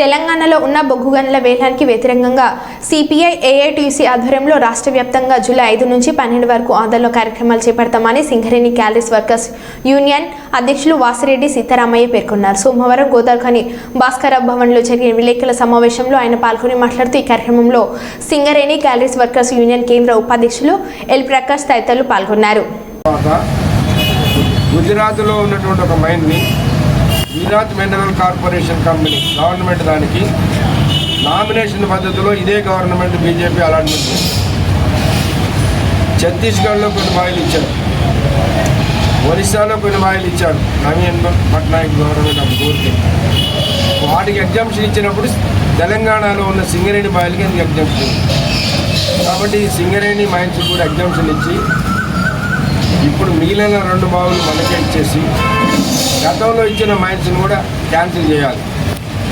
తెలంగాణలో ఉన్న బొగ్గు గనుల వేలానికి వ్యతిరేకంగా సిపిఐ ఏఐటీసీ ఆధ్వర్యంలో రాష్ట్ర వ్యాప్తంగా జూలై ఐదు నుంచి పన్నెండు వరకు ఆందోళన కార్యక్రమాలు చేపడతామని సింగరేణి క్యాలరీస్ వర్కర్స్ యూనియన్ అధ్యక్షులు వాసిరెడ్డి సీతారామయ్య పేర్కొన్నారు. సోమవారం గోదావరిఖని భాస్కర భవన్లో జరిగిన విలేకరుల సమావేశంలో ఆయన పాల్గొని మాట్లాడుతూ ఈ కార్యక్రమంలో సింగరేణి క్యాలరీస్ వర్కర్స్ యూనియన్ కేంద్ర ఉపాధ్యక్షులు ఎల్ ప్రకాష్ తదితరులు పాల్గొన్నారు. గుజరాత్లో ఉన్నటువంటి ఒక మైండ్ని Gujarat mineral corporation company government దానికి నామినేషన్ పద్ధతిలో ఇదే గవర్నమెంట్ బీజేపీ అలాట్మెంట్ ఛత్తీస్గఢ్లో కొన్ని బాయిలు ఇచ్చారు. ఒరిస్సాలో కొన్ని బాయిలు ఇచ్చాడు నవీన్ పట్నాయక్ గవర్నమెంట్ అప్పుడు కోరితే వాటికి ఎగ్జామ్షన్ ఇచ్చినప్పుడు తెలంగాణలో ఉన్న సింగరేణి బాయిలకి ఎందుకు ఎగ్జామ్షన్ కాబట్టి సింగరేణి మైన్స్ కూడా ఎగ్జామ్షన్ ఇచ్చి ఇప్పుడు మిగిలిన రెండు బావులు మనకే ఇచ్చేసి గతంలో ఇచ్చిన మైన్స్ని కూడా క్యాన్సిల్ చేయాలి.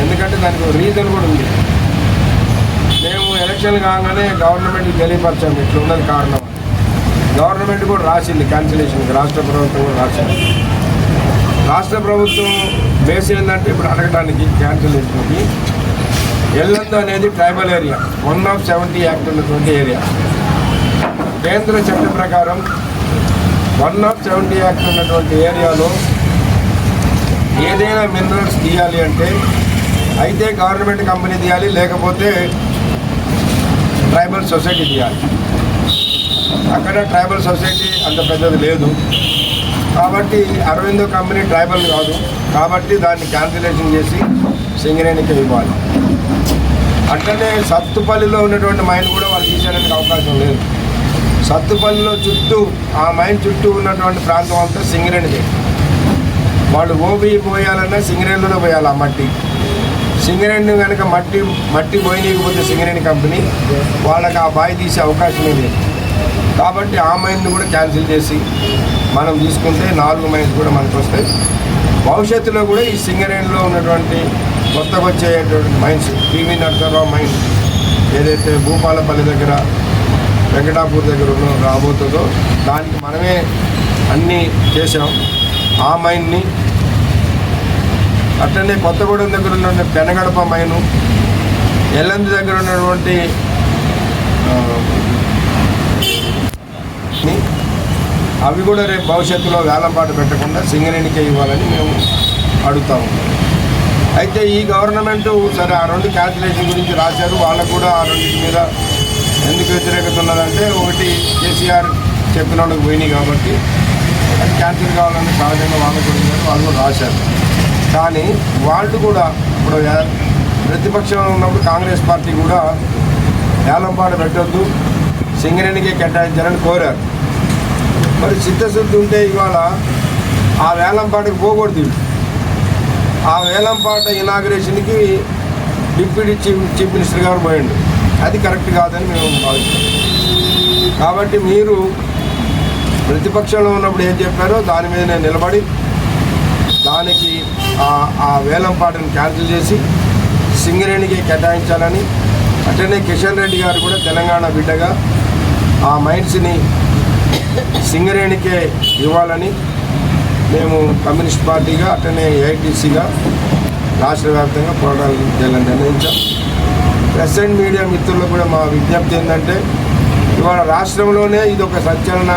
ఎందుకంటే దానికి రీజన్ కూడా ఉంది. మేము ఎలక్షన్ కాగానే గవర్నమెంట్కి తెలియపరచాము ఇట్లా కారణం గవర్నమెంట్ కూడా రాసింది క్యాన్సిలేషన్కి రాష్ట్ర ప్రభుత్వం కూడా రాసింది. రాష్ట్ర ప్రభుత్వం బేస్ ఏంటంటే ఇప్పుడు అడగడానికి క్యాన్సిలేషన్కి ఎల్లందు అనేది tribal area one of seventy act ఉన్నటువంటి ఏరియా. కేంద్ర చట్టం ప్రకారం వన్ ఆఫ్ సెవెంటీ యాక్ట్ ఉన్నటువంటి ఏరియాలో ఏదైనా మినరల్స్ తీయాలి అంటే అయితే గవర్నమెంట్ కంపెనీ తీయాలి లేకపోతే ట్రైబల్ సొసైటీ తీయాలి. అక్కడ ట్రైబల్ సొసైటీ అంత పెద్దది లేదు. కాబట్టి అరవిందో కంపెనీ ట్రైబల్ కాదు. కాబట్టి దాన్ని క్యాన్సిలేషన్ చేసి సింగరేణికి ఇవ్వాలి. అట్లనే సత్తుపల్లిలో ఉన్నటువంటి మైన్ కూడా వాళ్ళు తీసేయడానికి అవకాశం లేదు. సత్తుపల్లిలో చుట్టూ ఆ మైన్ చుట్టూ ఉన్నటువంటి ప్రాంతం అంతా సింగరేణిదే వాళ్ళు ఓబీ పోయాలన్నా సింగరేణిలోనే పోయాలి ఆ మట్టి. సింగరేణి కనుక మట్టి మట్టి పోయినకపోతే సింగరేణి కంపెనీ వాళ్ళకి ఆ బావి తీసే అవకాశమే లేదు. కాబట్టి ఆ మైన్ను కూడా క్యాన్సిల్ చేసి మనం తీసుకుంటే నాలుగు మైన్స్ కూడా మనకు వస్తాయి. భవిష్యత్తులో కూడా ఈ సింగరేణిలో ఉన్నటువంటి కొత్తగా వచ్చేటువంటి మైన్స్ పివి నరసరావు మైన్స్ ఏదైతే భూపాలపల్లి దగ్గర వెంకటాపూర్ దగ్గర ఉన్న రాబోతుందో దానికి మనమే అన్నీ చేసాం ఆ మైన్ని అట్లనే కొత్తగూడెం దగ్గర ఉన్నటువంటి పెనగడప మైను ఎల్లంది దగ్గర ఉన్నటువంటి అవి కూడా రేపు భవిష్యత్తులో వేలంపాటు పెట్టకుండా సింగరేణికే ఇవ్వాలని మేము అడుగుతాము అయితే ఈ గవర్నమెంట్ సరే ఆ రెండు క్యాల్కులేషన్ గురించి రాశారు వాళ్ళకు కూడా ఆ రెండింటి మీద ఎందుకు వ్యతిరేకత ఉన్నదంటే ఒకటి కేసీఆర్ చెప్పిన వాళ్ళకి పోయినాయి కాబట్టి అది క్యాన్సిల్ కావాలని సహజంగా వాళ్ళు కూడా వాళ్ళు కూడా రాశారు. కానీ వాళ్ళు కూడా ఇప్పుడు ప్రతిపక్షంలో ఉన్నప్పుడు కాంగ్రెస్ పార్టీ కూడా వేలంపాట పెట్టొద్దు సింగరేణికే కేటాయించాలని కోరారు. మరి చిత్తశుద్ధి ఉంటే ఇవాళ ఆ వేలంపాటకి పోకూడదు ఆ వేలంపాట ఇనాగ్రేషన్కి డిప్యూటీ చీఫ్ చీఫ్ మినిస్టర్ గారు పోయిండు. అది కరెక్ట్ కాదని మేము భావిస్తాం కాబట్టి మీరు ప్రతిపక్షంలో ఉన్నప్పుడు ఏం చెప్పారో దాని మీద నేను నిలబడి దానికి ఆ- వేలం పాటను క్యాన్సిల్ చేసి సింగరేణికి కేటాయించాలని అట్లనే కిషన్ రెడ్డి గారు కూడా తెలంగాణ బిడ్డగా ఆ మైండ్స్ని సింగరేణికే ఇవ్వాలని మేము కమ్యూనిస్ట్ పార్టీగా అట్లనే ఏఐటీసీగా రాష్ట్ర వ్యాప్తంగా పోరాటాలు చేయాలని నిర్ణయించాం. ప్రెస్ అండ్ మీడియా మిత్రులకు కూడా మా విజ్ఞప్తి ఏంటంటే ఇవాళ రాష్ట్రంలోనే ఇది ఒక సంచలన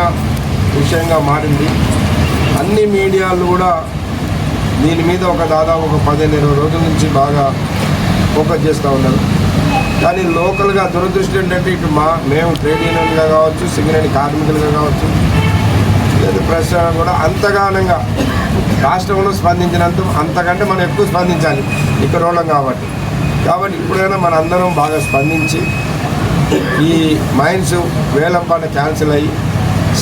విషయంగా మారింది. అన్ని మీడియాలు కూడా దీని మీద ఒక దాదాపు ఒక పదిహేను ఇరవై రోజుల నుంచి బాగా ఫోకస్ చేస్తూ ఉన్నారు. కానీ లోకల్గా దురదృష్టి ఏంటంటే ఇటు మా మేము ట్రేడ్ యూనియన్గా కావచ్చు సింగరేణి కార్మికులుగా కావచ్చు లేదు ప్రెస్ కూడా అంతగానంగా రాష్ట్రంలో స్పందించినంత అంతకంటే మనం ఎక్కువ స్పందించాలి. ఇక్కడ వాళ్ళం కాబట్టి. కాబట్టి ఇప్పుడైనా మన అందరం బాగా స్పందించి ఈ మైన్స్ వేలంపాట క్యాన్సిల్ అయ్యి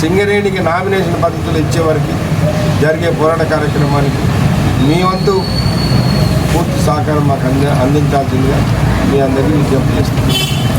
సింగరేణికి నామినేషన్ పద్ధతులు ఇచ్చేవరకు జరిగే పోరాట కార్యక్రమానికి మీ వంతు పూర్తి సహకారం మాకు అంది అందించాల్సిందిగా మీ అందరికీ విజ్ఞప్తి చేస్తున్నాను